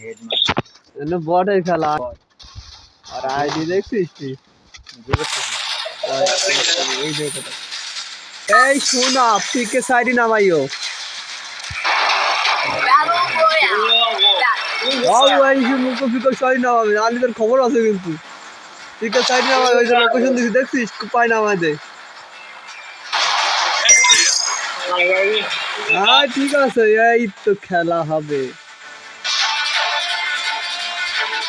Head মার বটের খেলা। আর আইডি দেখছিস তুই এই দেখো। এই শোনা পিকে সাইডে নামাইও খবর আছে কিন্তু। পিকে সাইডে নামাবে, ওই যে দেখছিস? পায় নামাই দে হ্যাঁ ঠিক আছে, এই তো খেলা হবে।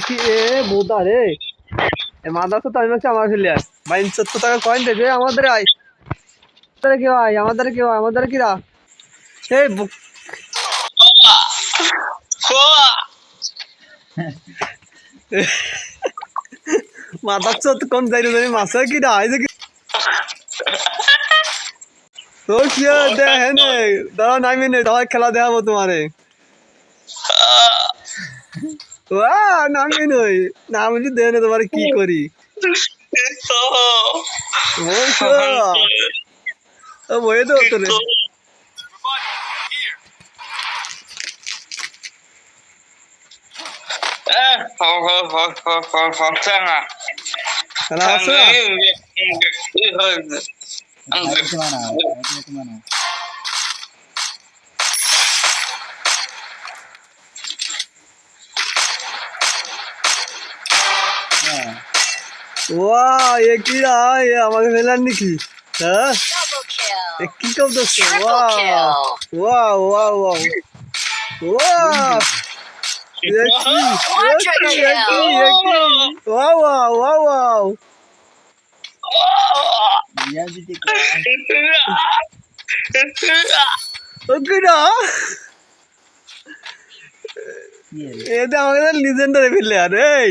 কি এ বোদা রে। এ মাদা তো তাই হচ্ছে আমার ফেলে ভাই সত্তর টাকা কয়েন দেবে আমাদের আয়। আমাদের কি হয় আমাদের কি হয় আমাদের কি রা এই মাথা চোত কোন যাই রে মাছ কি রা আইছে কি ও কি দেখে নে দাঁড়া নামি নে দাঁড়া খেলা দেখাবো তোমারে। ওয়া নামি নই তোমারে কি করি ও? হেড মানা হেড মানা হ্যাঁ ওয়া এ কি রা? এ আমাকে ফেলার নাকি? হ্যাঁ? এ কি কব দোস্ত ওয়া. ওয়া ওয়া ওয়া ওয়া এটা আমাদের লিজেন্ডারি প্লেয়ার এই।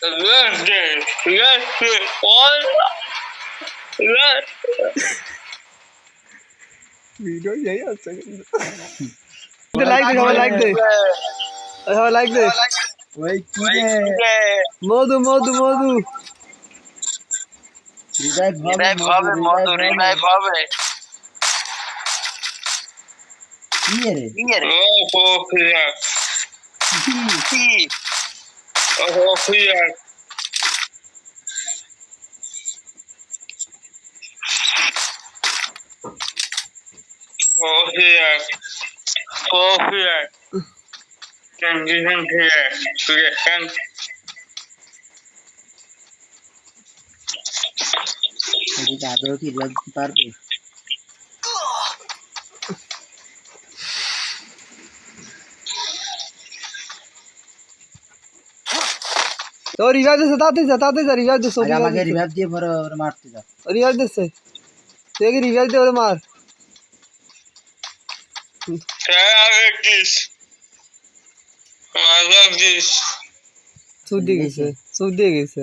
Good day. Good day. All. Good. Video यही आ सकता लाइक दे हमें लाइक दे हमें लाइक दे वही चीज़ है मोदू मोदू मोदू रिलाइव भावे मोदू रिलाइव भावे ये रे ये रे ओ पोखरा Ojo, fría. Oh, kofiak, janji kofiak, sudah kan? Jadi kabel tidak partai. तो रिवाज सताते सताते जा रिवाज दे सो मागे रिवाज दे पर और मारते जा रिवाज दे से। देख रिवाज दे और मार। क्या आवे किस मागव किस सुदी किस सुदी किस